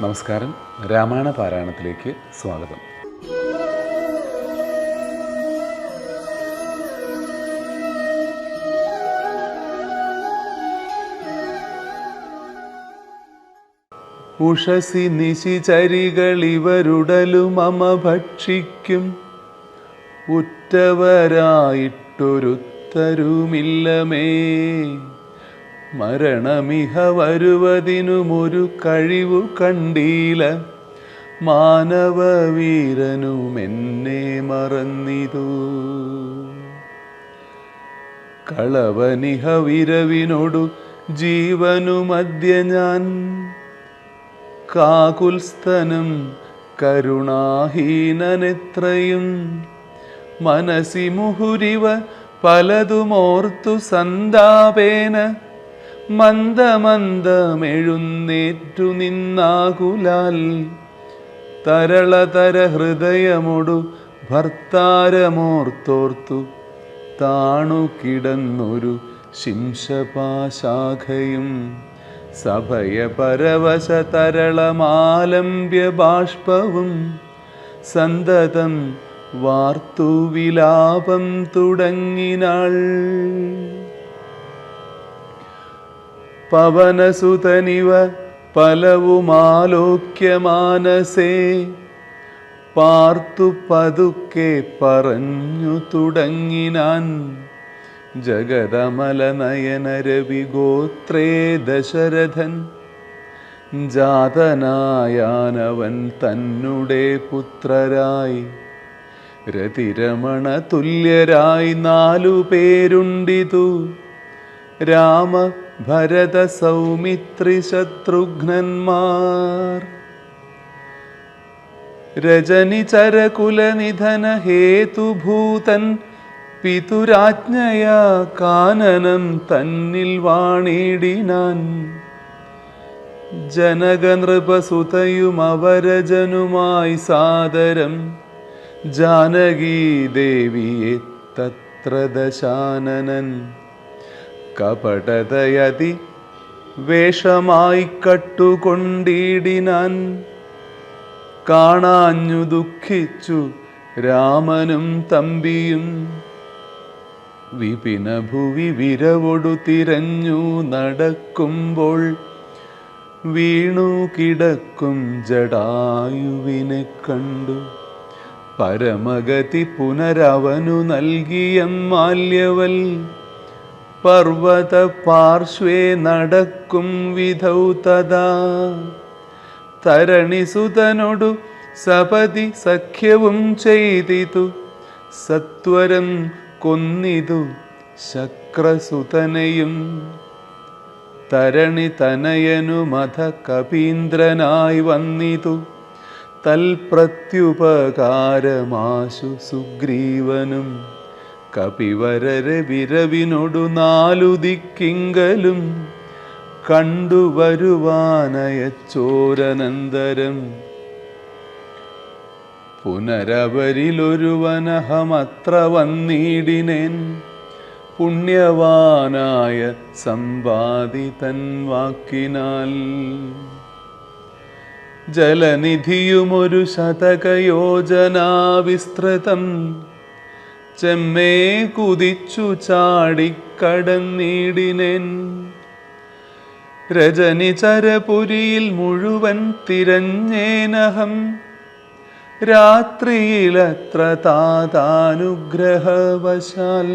നമസ്കാരം. രാമായണ പാരായണത്തിലേക്ക് സ്വാഗതം. ഉഷസി നിശിചരികളിവരുടലും അമ ഭക്ഷിക്കും. ഉറ്റവരായിട്ടൊരുത്തരുമില്ലമേ. മരണമിഹ വരുവതിനുമൊരു കഴിവു കണ്ടീല. മാനവവീരനുമെന്നെ മറന്നിതു. കളവനിഹ വിരവിനോടു ജീവനുമദ്യ ഞാൻ. കാകുൽസ്ഥനും കരുണാഹീനനെത്രയും. മനസി മുഹുരിവ പലതുമോർത്തു സന്താപേന. മന്ദമന്ദമെഴുന്നേറ്റു നിന്നാകുലാൽ. തരളതര ഹൃദയമൊടു ഭർത്താരമോർത്തോർത്തു. താണു കിടന്നൊരു ശിംശപാശാഖയും. സഭയ പരവശ തരളമാലംബ്യ ബാഷ്പവും സന്തതം വാർത്തു വിലാപം തുടങ്ങിനാൾ. പവനസുതനിവ പലവുമാലോക്യമാനസേ. പാർത്തു പതുക്കെ പറഞ്ഞു തുടങ്ങിനാൻ ജഗതമലനയന രവിഗോത്രേ ദശരഥൻ. ജാതനായാനവൻ തന്നെ പുത്രരായി. രതിരമണ തുല്യരായി നാലു പേരുണ്ടിതു. രാമ ഭരത സൗമിത്രി ശത്രുഘ്നന്മാർ രജനി ചരകുലനിധന ഹേതുഭൂതൻ പിതുരാജ്ഞയാ കാനനം തന്നിൽ വാണിടിനാൻ. ജനകനൃപസുതയുമവരജനുമായി സാദരം ജാനകീ ദേവിയെ തത്ര ദശാനനൻ കപടതയതി വേഷമായി കട്ടുകൊണ്ടിടിനാൻ. കാണാഞ്ഞു ദുഃഖിച്ചു രാമനും തമ്പിയും. വിപിന ഭുവി വിരവൊടു തിരഞ്ഞു നടക്കുമ്പോൾ വീണു കിടക്കും ജടായുവിനെ കണ്ടു. പരമഗതി പുനരവനു നൽകിയ മാല്യവൽ പാർശ്വേ നടക്കും വിധൗ തഥാ. തരണിസുതനൊടു സപതി സഖ്യവും ചെയ്തിതു. സത്വരൻ കൊന്നിതു ശക്രസുതനയും. തരണി തനയനു മത കപീന്ദ്രനായി വന്നിതു. തൽപ്രത്യുപകാരമാശു സുഗ്രീവനും. കപിവരരെ വിരവിനൊടു നാലു ദിക്കിങ്കലും കണ്ടുവരുവാനയച്ചോരനന്തരം പുനരവരിലൊരുവനഹമത്ര വന്നിടിനേൻ പുണ്യവാനായ സമ്പാദിതൻ വാക്കിനാൽ. ജലനിധിയുമൊരു ശതകയോജനാ വിസ്തൃതം ചെമ്മേ കുതിച്ചു ചാടിക്കടന്നിടിനേൻ. രജനി ചരപുരിയിൽ മുഴുവൻ തിരഞ്ഞേനഹം. രാത്രിയിലത്ര താതാനുഗ്രഹവശാൽ.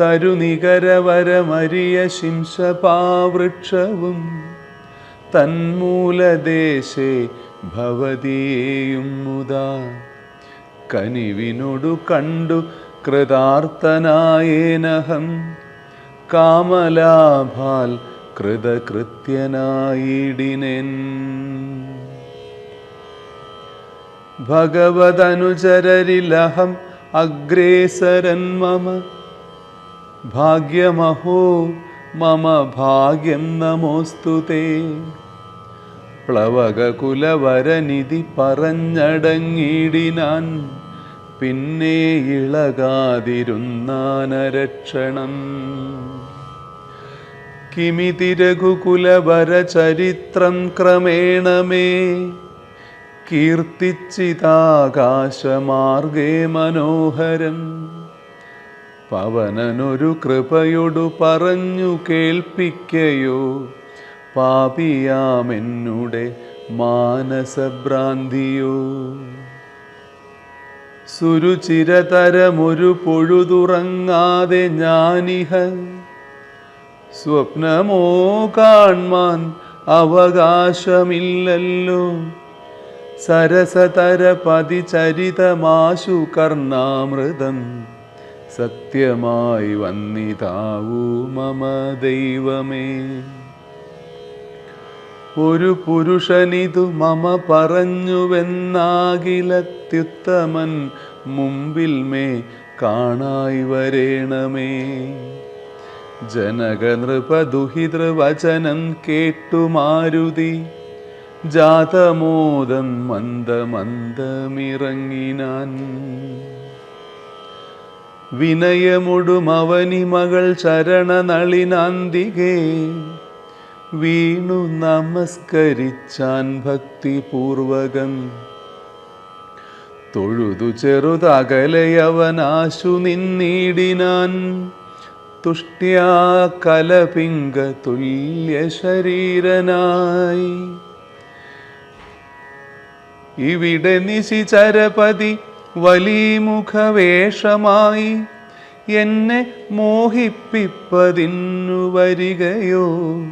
തരുനികരവരമരിയ ശിംശപാവൃക്ഷവും തന്മൂലദേശേ ഭവതിയേയും മുതാ കനിവിനൊടു കണ്ടു കൃതാർത്ഥനായേനഹം. കാമലാഭാൽ കൃതകൃത്യനായിടിനെൻ. ഭഗവതനുചരരിലഹം അഗ്രേസരൻ മമ. ഭാഗ്യമഹോ മമ ഭാഗ്യം നമോസ്തു തേ പ്ലവകകുലവരനിധി പറഞ്ഞടങ്ങിടിനാൻ പിന്നെ ഇളകാതിരുന്നാനരക്ഷണം. കിമിതി രഘുകുലവര ചരിത്രം ക്രമേണമേ കീർത്തിച്ചിതാകാശമാർഗേ മനോഹരം പവനനൊരു കൃപയൊടു പറഞ്ഞു കേൾപ്പിക്കയോ പാപിയാമെന്നുടെ മാനസഭ്രാന്തിയോ? സുരുചിരതരമൊരു പൊഴുതുറങ്ങാതെ ഞാനിഹ സ്വപ്നമോ കാൺമാൻ അവകാശമില്ലല്ലോ. സരസതര പതിചരിതമാശു കർണാമൃതം സത്യമായി വന്നിതാവൂ മമ ദൈവമേ ഒരു പുരുഷനിതു മമ പറഞ്ഞുവെന്നാകിലത്യുത്തമൻ മുമ്പിൽ മേ കാണായി വരേണമേ. ജനകനൃപദുഹിതൃവചനം കേട്ടു മാരുതി ജാതമോദം മന്ദമന്ദമിറങ്ങിനാൻ. വിനയമുടുമവനിമകൾ ചരണനളിനാന്തികേ വീണു നമസ്കരിച്ചാൻ ഭക്തിപൂർവകം. തൊഴുതു ചെറുതകലയവനാശു നിന്നീടിനാൻ. തുഷ്ട്യാ കലപിംഗ തുല്യ ശരീരനായി. ഇവിടെ നിശിചരപതി വലിമുഖവേഷമായി എന്നെ മോഹിപ്പിപ്പതിന്നു വരികയോ.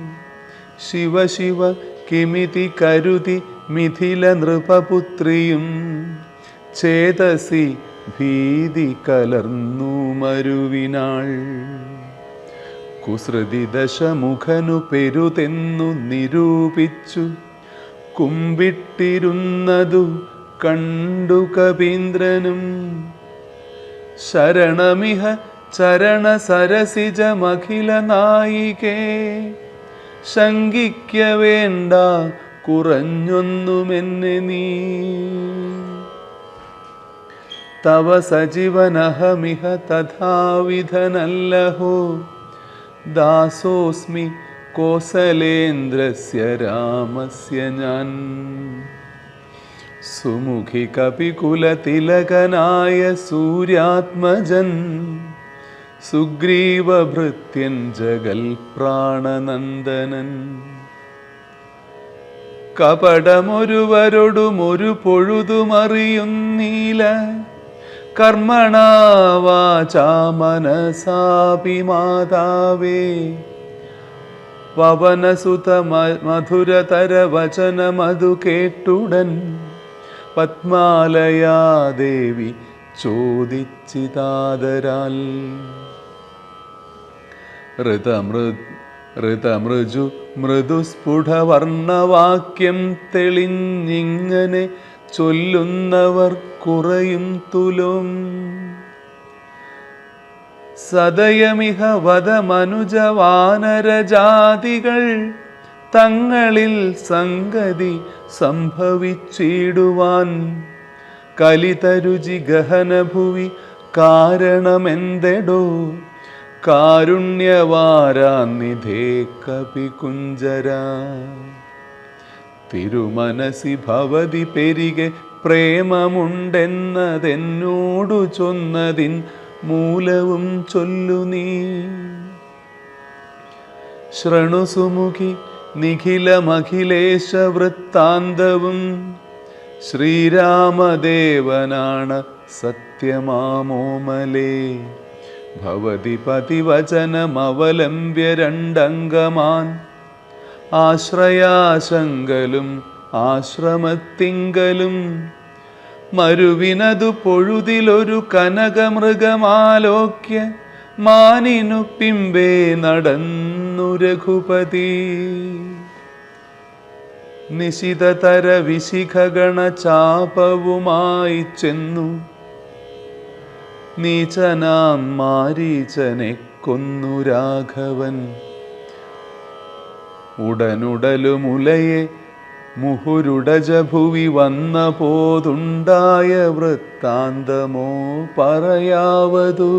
ശിവ ശിവ കിമിതി കരുതി മിഥില നൃപപുത്രിയും ചേതസി ഭീതി കലർന്നു മരുവിനാൾ. കുസൃതി ദശമുഖനു പെരുതെന്നു നിരൂപിച്ചു. കുമ്പിട്ടിരുന്നതു കണ്ടു കപീന്ദ്രനും. ശരണമിഹ ചരണ സരസിജമഖില നായികേ ശങ്കിക്ക വേണ്ട കുറഞ്ഞൊന്നുമെന്നെ നീ. തവ സജീവനഹമിഹ തഥാവിധനല്ലഹോ. ദാസോസ്മി കോസലേന്ദ്രസ്യ രാമസ്യ ഞാൻ. സുമുഖി കപികുലതിലകനായ സൂര്യാത്മജൻ. സുഗ്രീവഭൃത്യൻ ജഗൽ പ്രാണനന്ദനൻ കപടമൊരുവരോടുമൊരു പൊഴുതുമറിയുന്നീല കർമ്മണാവാചാ മനസാപി മാതാവേ പവനസുത മധുരതര വചനമതു കേട്ടുടൻ. പത്മാലയാദേവി ചോദിച്ചിതാദരാൽ. ഋതമൃത് ഋതമൃജു മൃദുസ്ഫുടവർണവാക്യം തെളിഞ്ഞിങ്ങനെ ചൊല്ലുന്നവർ കുറയും തുലും. സദയമിഹ വധമനുജവാനരജാതികൾ തങ്ങളിൽ സംഗതി സംഭവിച്ചിടുവാൻ കലിതരുചി ഗഹനഭുവി കാരണമെന്തെടോ? കാരുണ്യവാരാനിധേ കപികുഞ്ചര തിരുമനസി ഭവതി പെരികെ പ്രേമമുണ്ടെന്നതെന്നോടു ചൊന്നതിൻ മൂലവും ചൊല്ലു നീ. ശൃണുസുമുഖി നിഖിലമഖിലേശ വൃത്താന്തവും ശ്രീരാമദേവനാണ് സത്യമാമോമലേ. ഭവതി പതിവചനമവലംബ്യ രണ്ടംഗമാൻ. ആശ്രയാശങ്കലും ആശ്രമത്തിങ്കലും മരുവിനതു പൊഴുതിലൊരു കനകമൃഗമാലോക്യ മാനിനു പിമ്പേ നടന്നു രഘുപതി. നിശിതതര വിശിഖഗണ ചാപവുമായി ചെന്നു നീചനാം മാരീചനെ കൊന്നു രാഘവൻ. ഉടനുടലുമുലയെ മുഹുരുടജഭുവി വന്ന പോതുണ്ടായ വൃത്താന്തമോ പറയാവതു.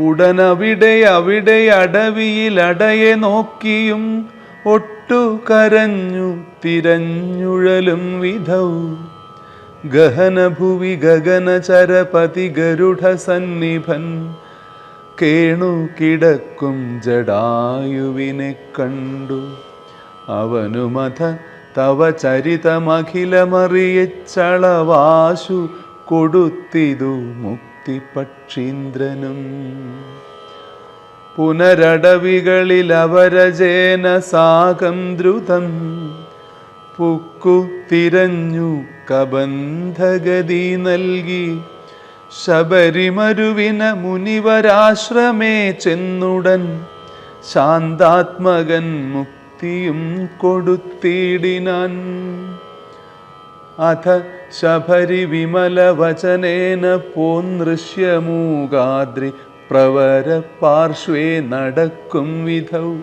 ഉടനവിടെ അവിടെ അടവിയിൽ അടയെ നോക്കിയും ഒട്ടു കരഞ്ഞു തിരഞ്ഞുഴലും വിധൗ ഗഹനഭുവി ഗഗനചരപതി ഗരുഢ സന്നിഭൻ കേണു കിടക്കും ജടായുവിനെ കണ്ടു. അവനുമത തവ ചരിതമഖിലമറിയച്ചളവാശു കൊടുത്തിതു മുക്തി പക്ഷീന്ദ്രനും പുനരടവികളിൽ അവരജേന സാകം ദ്രുതം. പുക്കു തിരഞ്ഞു കബന്ധഗതി നൽകി. ശബരിമരുവിന മുനിവരാശ്രമേ ചെന്നുടൻ. ശാന്താത്മകൻ മുക്തിയും കൊടുത്തിടിനാൻ. അഥ ശബരി വിമല വചനേന പോന്നൃശ്യമൂകാദ്രി പ്രവര പാർശ്വേ നടക്കും വിധൗ.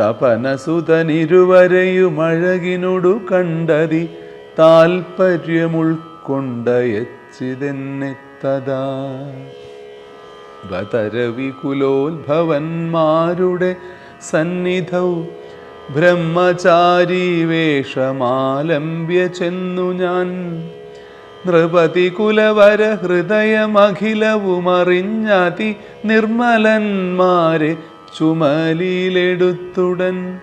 തപനസുതനിരുവരെയുമഴകിനൊടു കണ്ടതി താൽപര്യമുൾക്കൊണ്ടയച്ചിതെന്നെത്തതാ. വതരവികുലോത്ഭവന്മാരുടെ സന്നിധൗ ബ്രഹ്മചാരി വേഷമാലംബ്യ ചെന്നു ഞാൻ. നൃപതി കുലവര ഹൃദയമഖിലവുമറിഞ്ഞതി നിർമ്മലന്മാരെ ചുമലിലെടുത്തുടൻ.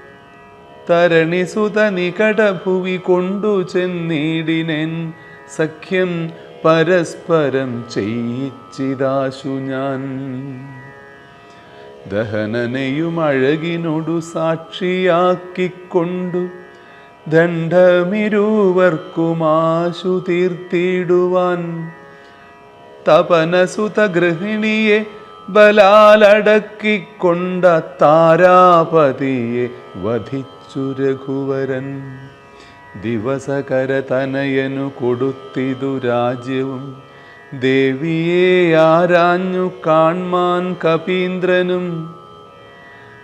തരണിസുത നികടഭുവി കൊണ്ടു ചെന്നിടിനൻ. സഖ്യം പരസ്പരം ചെയ്യിച്ചിതാശു ഞാൻ. ദഹനനെയും അഴകിനോടു സാക്ഷിയാക്കിക്കൊണ്ടു ദണ്ഡമിരുവർക്കുമാശു തീർത്തിടുവാൻ. തപനസുത ഗൃഹിണിയെ ബലാലടക്കിക്കൊണ്ട താരാപതിയെ വധിച്ചു രഘുവരൻ. ദിവസകരതനയനു കൊടുത്തിതു രാജ്യവും. ദേവിയെ ആരാഞ്ഞു കാൺമാൻ കപീന്ദ്രനും.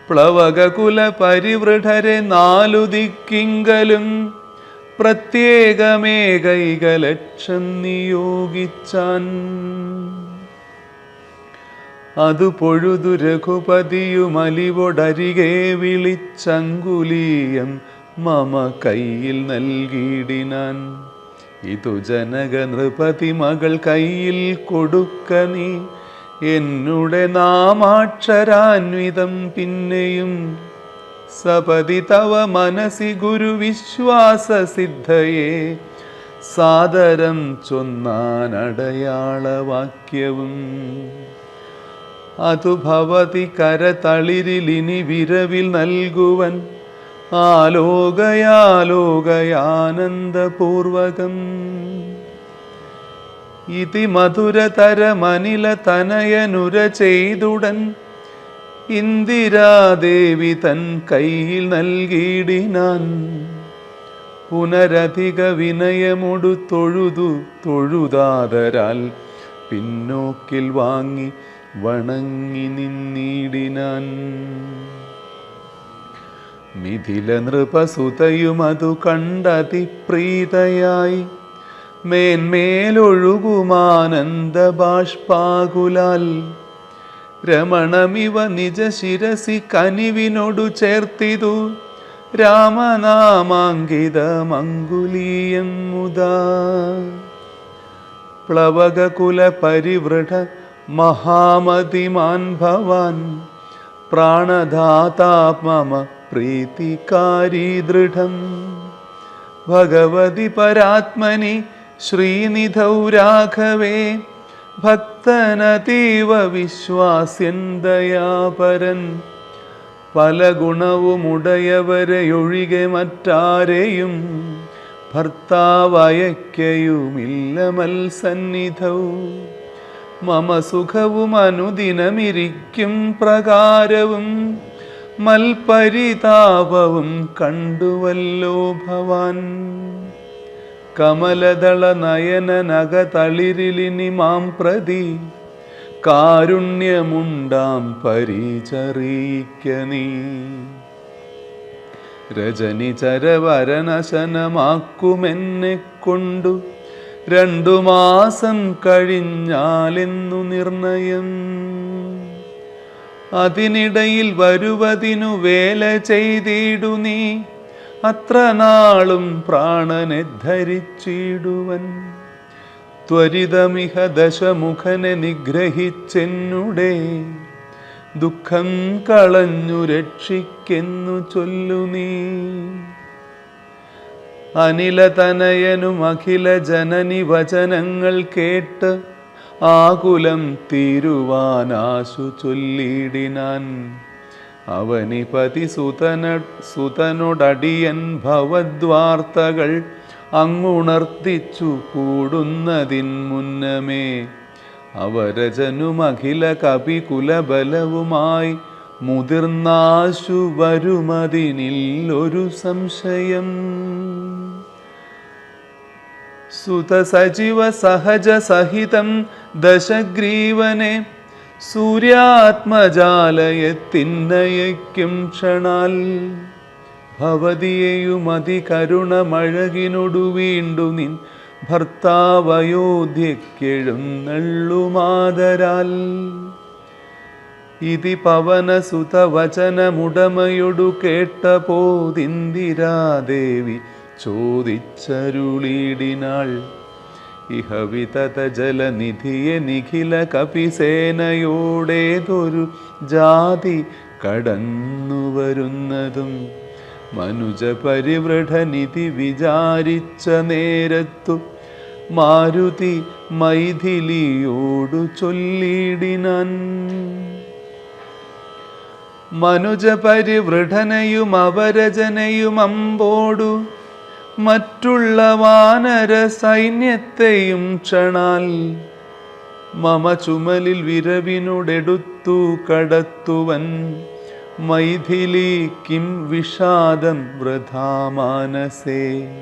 പ്ലവകകുല പരിവൃഢരെ നാലു ദിക്കിങ്കലും. പ്രത്യേകമേകൈക ലക്ഷം നിയോഗിച്ചാൻ. അതു പൊഴുതു രഘുപതിയുമലിവൊടരികെ വിളിച്ചങ്കുലീയം മമ കയ്യിൽ നൽകിയിടിനാൻ. ഇതു ജനക നൃപതി മകൾ കയ്യിൽ കൊടുക്ക നീ. എന്നുടെ നാമാക്ഷരാന്വിതം പിന്നെയും സപതി തവ മനസി ഗുരുവിശ്വാസ സിദ്ധയെ. സാദരം ചൊന്നാൻ അടയാളവാക്യവും അതു ഭവതി കരതളിരിലിനി വിരവിൽ നൽകുവൻ. ആലോകയാലോകയാനന്ദപൂർവകം. ഇതി മധുരതരമനില തനയനുര ചെയ്തുടൻ. ഇന്ദിരാദേവി തൻ കയ്യിൽ നൽകിയിടിനാൻ. പുനരധിക വിനയമൊടുത്തൊഴുതു തൊഴുതാതരാൽ പിന്നോക്കിൽ വാങ്ങി വണങ്ങി നിന്നിടിനാൻ. മിഥില നൃപസുതയുമതു കണ്ടതിപ്രീതയായി. മേന്മേലൊഴുകുമാനന്ദ ബാഷ്പാകുലാൽ രമണമിവ നിജ ശിരസി കനിവിനോടു ചേർത്തിതു. രാമനാമാങ്കിതമങ്കുലീയം മുദാ പ്ലവകകുല പരിവൃഢ മഹാമതിമാൻ ഭവാൻ പ്രാണധാതാ മമ പ്രീതികാരി ദൃഢം. ഭഗവതി പരാത്മനി ശ്രീനിധൗ രാഘവേ ഭക്തനതീവ വിശ്വാസ്യൻ ദയാപരൻ. പല ഗുണവുമുടയവരെയൊഴികെ മറ്റാരെയും ഭർത്താവയക്കയുമില്ല മൽസന്നിധൗ. മമ സുഖവും അനുദിനമിരിക്കും പ്രകാരവും മൽപരിതാപവും കണ്ടുവല്ലോ ഭവാൻ. കമലദള നയനനകതളിരിലിനി മാം പ്രതി കാരുണ്യമുണ്ടാം പരിചറിക്ക നീ. ചരവരനശനമാക്കുമെന്നെ കൊണ്ടു രണ്ടു മാസം കഴിഞ്ഞാലെന്നു നിർണയം. അതിനിടയിൽ വരുവതിനു വേല ചെയ്തിടു നീ. അത്ര നാളും പ്രാണനെ ധരിച്ചിടുവൻ. ത്വരിതമിഹ ദശമുഖനെ നിഗ്രഹിച്ചെന്നുടെ. ദുഃഖം കളഞ്ഞു രക്ഷിക്കെന്നു ചൊല്ലു നീ. അനിലതനയനും അഖില ജനനി വചനങ്ങൾ കേട്ട് ആകുലം തീരുവാനാശു ചൊല്ലിടിനാൻ. അവനിപതി സുതന സുതനൊടടിയൻ ഭവദ്വാർത്തകൾ അങ്ങുണർത്തിച്ചു കൂടുന്നതിൻ മുന്നമേ. അവരജനുമഖില കപികുലബലവുമായി മുതിർന്നാശു വരുമതിനില്ലൊരു സംശയം. സുതസജീവ സഹജ സഹിതം ദശഗ്രീവനെ സൂര്യാത്മജാലയത്തിന്നയയ്ക്കും ക്ഷണാൽ. ഭവതിയെയും അതികരുണമഴകിനൊടു വീണ്ടു നിൻ ഭർത്താവയോധ്യക്കെഴുന്നള്ളുമാതരാൽ. ഇതി പവനസുതവചനമുടമയൊടു കേട്ട പോതിന്ദിരാദേവി ചോദിച്ചരുളിടിനാൾ. ഇഹവിതത ജലനിധിയെ നിഖില കപിസേനയോടേതൊരു ജാതി കടന്നു വരുന്നതും മനുജ പരിവൃഢനിധി വിചാരിച്ച നേരത്തു മാരുതി മൈഥിലിയോടു ചൊല്ലിടിനാൻ. മനുജ പരിവൃഢനയും അവരജനയും അമ്പോടു മറ്റുള്ള വാനര സൈന്യത്തെയും ക്ഷണാൽ മമ ചുമലിൽ വിരവിനോടെടുത്തു കടത്തുവൻ. മൈഥിലി കിം വിഷാദം വൃഥാമാനസേ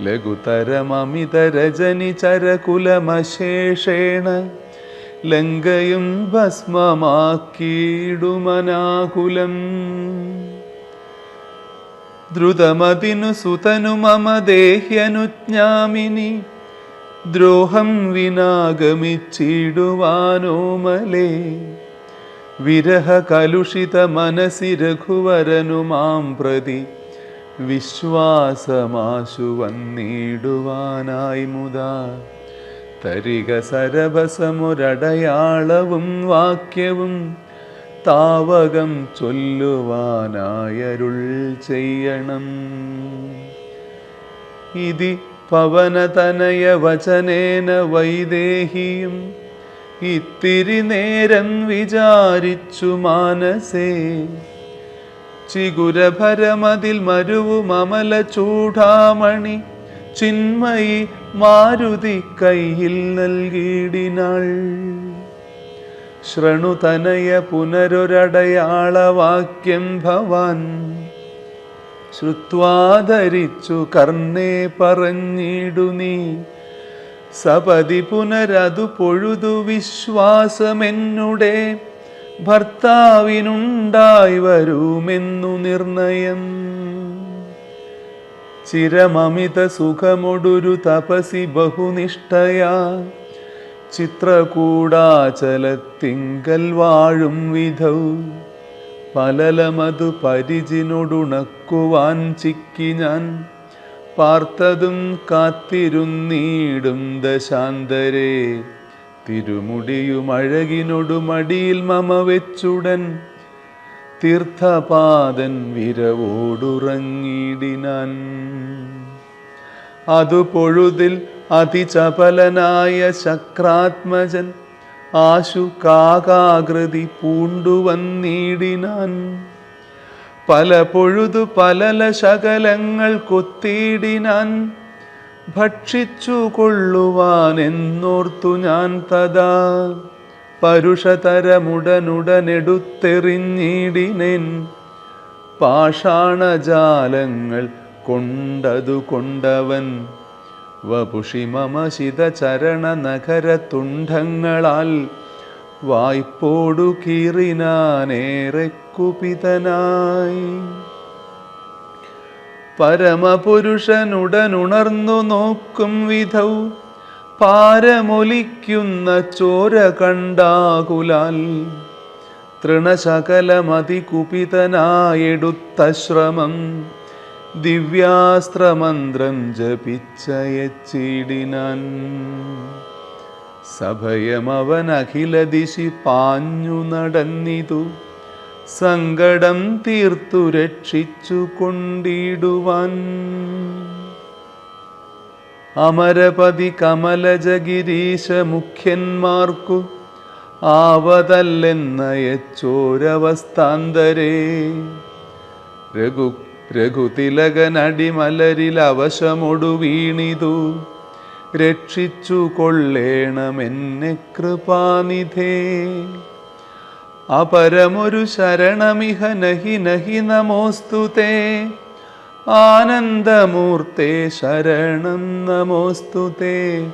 ലഘുതരമമിതരജനി ചരകുലമശേഷേണ. ലങ്കയും ഭസ്മമാക്കിയിടുമനാകുലം. ദ്രുതമതിനു സുതനു മമ ദേഹ്യനുജ്ഞാമിനി. ദ്രോഹം വിനാഗമിച്ചിടുവാനോമലേ വിരഹ കലുഷിത മനസി രഘുവരനു മാം പ്രതി. വിശ്വാസമാശു വന്നിടുവാനായി മുതാ. തരിക സരവസമൊരടയാളവും വാക്യവും താവകം ചൊല്ലുവാനായരുൾ ചെയ്യണം. ഇതി പവനതനയ വചനേന വൈദേഹിയും ഇത്തിരി നേരം വിചാരിച്ചു മാനസേ. ചിഗുരഭരമതിൽ മരുവും അമല ചൂടാമണി ചിന്മയി മാരുതി കയ്യിൽ നൽകിയിടിനാൾ. ശൃണുതനയ പുനരൊരടയാളവാക്യം ഭവാൻ. ശ്രുത്വാധരിച്ചു കർണേ പറഞ്ഞിടു നീ. സപതി പുനരതു പൊഴുതു വിശ്വാസമെന്നുടെ ഭർത്താവിനുണ്ടായി വരുമെന്നു നിർണയം. ചിരമമിത സുഖമൊടൊരു തപസി ബഹുനിഷ്ഠയാ. ചിത്രകൂടാചലത്തിങ്കൽ വാഴും വിധൗ. പലലമതു പരിചിനൊടുണക്കുവാൻ ചിക്കി ഞാൻ. പാർത്തതും കാത്തിരുന്നീടും ദശാന്തരേ. തിരുമുടിയും അഴകിനൊടുമടിയിൽ മമ വെച്ചുടൻ. തീർത്ഥപാദൻ വിരവോടുറങ്ങിടിനാൻ അതു പൊഴുതിൽ അതിചപലനായ ശക്രാത്മജൻ ആശു കാകാകൃതി പൂണ്ടുവന്നീടിനാൻ പല പൊഴുതു പലല ശകലങ്ങൾ കൊത്തിയിടിനാൻ ഭക്ഷിച്ചു കൊള്ളുവാൻ എന്നോർത്തു ഞാൻ തഥാ. പരുഷതരമുടനുടനെടുത്തെറിഞ്ഞിടിനേൻ. പാഷാണജാലങ്ങൾ കൊണ്ടതു കൊണ്ടവൻ വപുഷി മമ ശിതചരണ നഗര തുണ്ഡങ്ങളാൽ വായ്പോടു കീറിനാനേറെ കുപിതനായി. പരമപുരുഷനുടനുണർന്നു നോക്കും വിധൗ പാരമൊലിക്കുന്ന ചോര കണ്ടാകുലാൽ തൃണശകലമതികുപിതനായെടുത്ത ശ്രമം ദിവ്യാസ്ത്രമന്ത്രം ജപിച്ചയച്ചിടിനാൻ. സഭയമവൻ അഖില ദിശി പാഞ്ഞു നടന്നിതു. സങ്കടം തീർത്തു രക്ഷിച്ചു കൊണ്ടിടുവാൻ. അമരപതി കമലജഗിരീശ മുഖ്യന്മാർക്കു ആവതല്ലെന്നയച്ചോരവസ്ഥാന്തരേ. രഘു രഘുതിലകനടിമലരിൽ അവശമൊടു വീണിതു രക്ഷിച്ചു കൊള്ളേണമെന്നെ കൃപാനിധേ. അപരമൊരു ശരണമിഹ നഹി നഹി നമോസ്തുതേ ആനന്ദമൂർത്തേ ശരണം നമോസ്തുതേ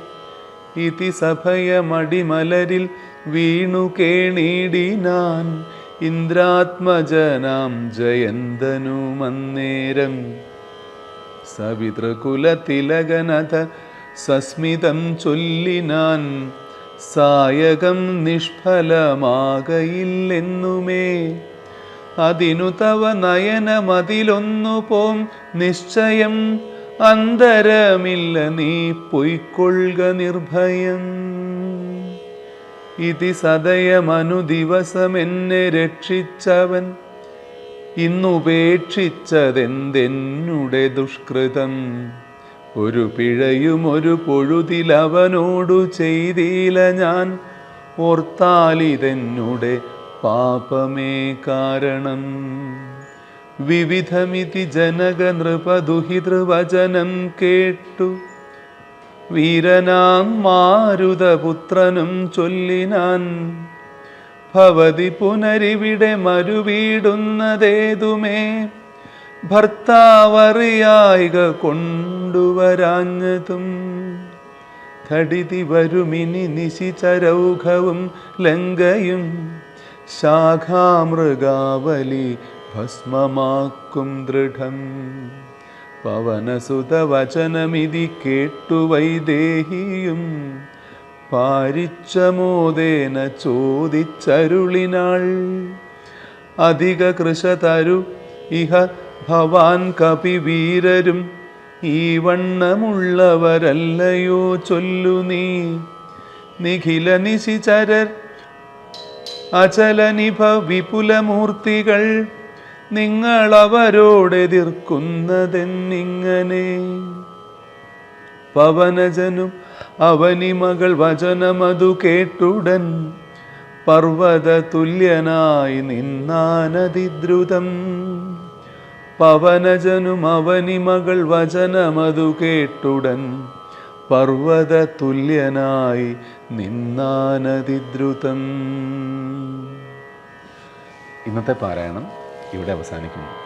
ഇതി സഭയമടിമലരിൽ വീണു കേണീടിനാൻ ഇന്ദ്രാത്മജനാം ജയന്തനുമന്നേരം സവിതൃകുലതിലകനഥ സസ്മിതം ചൊല്ലിനാൻ സായകം നിഷ്ഫലമാകയില്ലെന്നുമേ. അതിനു തവ നയനമതിലൊന്നു പോം നിശ്ചയം. അന്തരമില്ല നീ പൊയ്ക്കൊള്ളുക നിർഭയം. ഇതി സദയമനു ദിവസമെന്നെ രക്ഷിച്ചവൻ. ഇന്നുപേക്ഷിച്ചതെന്തെന്നുടെ ദുഷ്കൃതം. ഒരു പിഴയും ഒരു പൊഴുതിലവനോടു ചെയ്തില്ല ഞാൻ. ഓർത്താലിതെന്നുടെ പാപമേ കാരണം. വിവിധമിതി ജനക നൃപദുഹിതൃവചനം കേട്ടു. വീരനാം മാരുതപുത്രനും ചൊല്ലിനാൻ. ഭവതി പുനരിവിടെ മരുവീടുന്നതേതുമേ? ഭർത്താവറിയായിക കൊണ്ടുവരാഞ്ഞതും. ഘടിതി വരുമിനി നിശിചരൗഘവും ലങ്കയും. ശാഖാമൃഗാവലി ഭസ്മമാക്കും ദൃഢം. പവനസുതവചനമിതി കേട്ടു വൈദേഹിയും. പാരിച്ചമോദേന ചോദിച്ചരുളിനാൾ. അധിക കൃശതരു ഇഹ ഭവാൻ കപിവീരരും ഈ വണ്ണമുള്ളവരല്ലയോ ചൊല്ലു നീ. നിഖില നിശിചരർ അചലനിഭ വിപുലമൂർത്തികൾ. നിങ്ങൾ അവരോടെതിർക്കുന്നതെന്നിങ്ങനെ പവനജനും അവനിമകൾ വചനമതു കേട്ടുടൻ പർവത തുല്യനായി നിന്നാനതിദ്രുതം. പവനജനും അവനിമകൾ വചനമതു കേട്ടുടൻ പർവത തുല്യനായി നിന്നാനതിദ്രുതം. ഇന്നത്തെ പാരായണം ഇവിടെ അവസാനിക്കുന്നു.